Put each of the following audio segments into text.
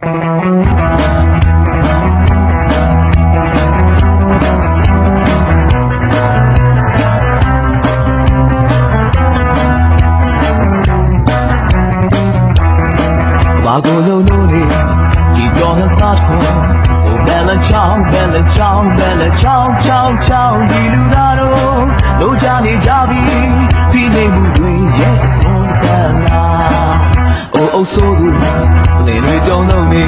ဘာကိုလုံးလို့လေဒီပြောဟစတာထွန်ဟိုဘယ်လာချောင်းဘယ်လာချောင်းဘယ်လာချောင်းချောင်းချောင်းဒီလူသားတို့လိုချနေကြပြီဖိနေမှု အိုးအိုးဆိုသူလေတွေကြုံလို့နေ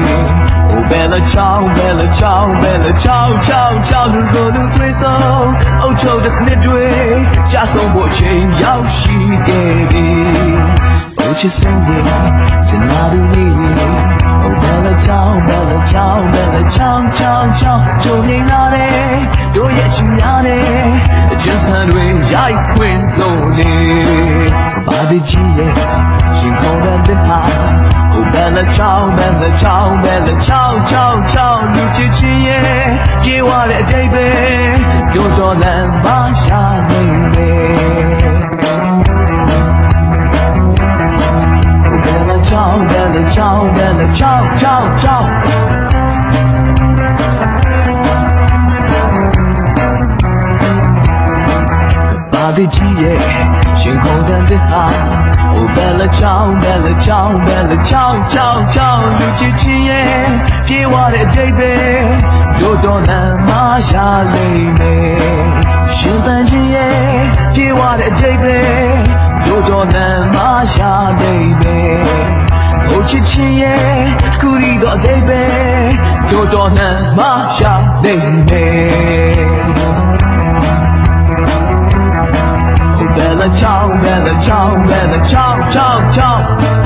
ဟိုဘယ်လာချောင်းဘယ်လာချောင်းဘယ်လာချောင်းချောင်းချောင်းလူကိုလူတွေဆုံးအုတ်ချုပ်တဲ့စနစ်တွေကြာဆုံးဖို့အချိန်ရောက်ရှိခဲ့ပြီ Oh, you sing it, tonight we Oh, bella ciao, bella ciao, bella ciao, ciao, ciao ကြိုနေလာတယ်တို့ရဲ့ချီရတယ် Just hand we ရိုက်ခွင့်ဆုံးလေဘာဒီကြီးရဲ့ရှင်ခေါ်တဲ့ ဟာ Oh, bella ciao, bella ciao, bella ciao, ciao, ciao လူချစ်ချင်းရဲ့ပြေဝတဲ့အတိတ်ပဲတို့တော်လမ်းမရှာနေလေ Bella ciao, bella ciao, bella ciao, ciao, ciao. ဘာဒီကြီးရဲ့ရှင်ခုန်တဲ့ဟာ Oh bella ciao, bella ciao, bella ciao, ciao, ciao လူချစ်ချင်းရဲ့ပြေးသွားတဲ့အတိတ်ပဲတို့တော်လမ်းမရှာလိမ့်မယ်ရှင်တန်ချင်းရဲ့ပြေးသွားတဲ့အတိတ်ပဲတို့တော်လမ်းမရှာလိမ့်မယ် Oh chichi yeah, kuri do debe, do do na ma sha debe. Oh bella ciao, Better chomp, better chomp, chomp, chomp.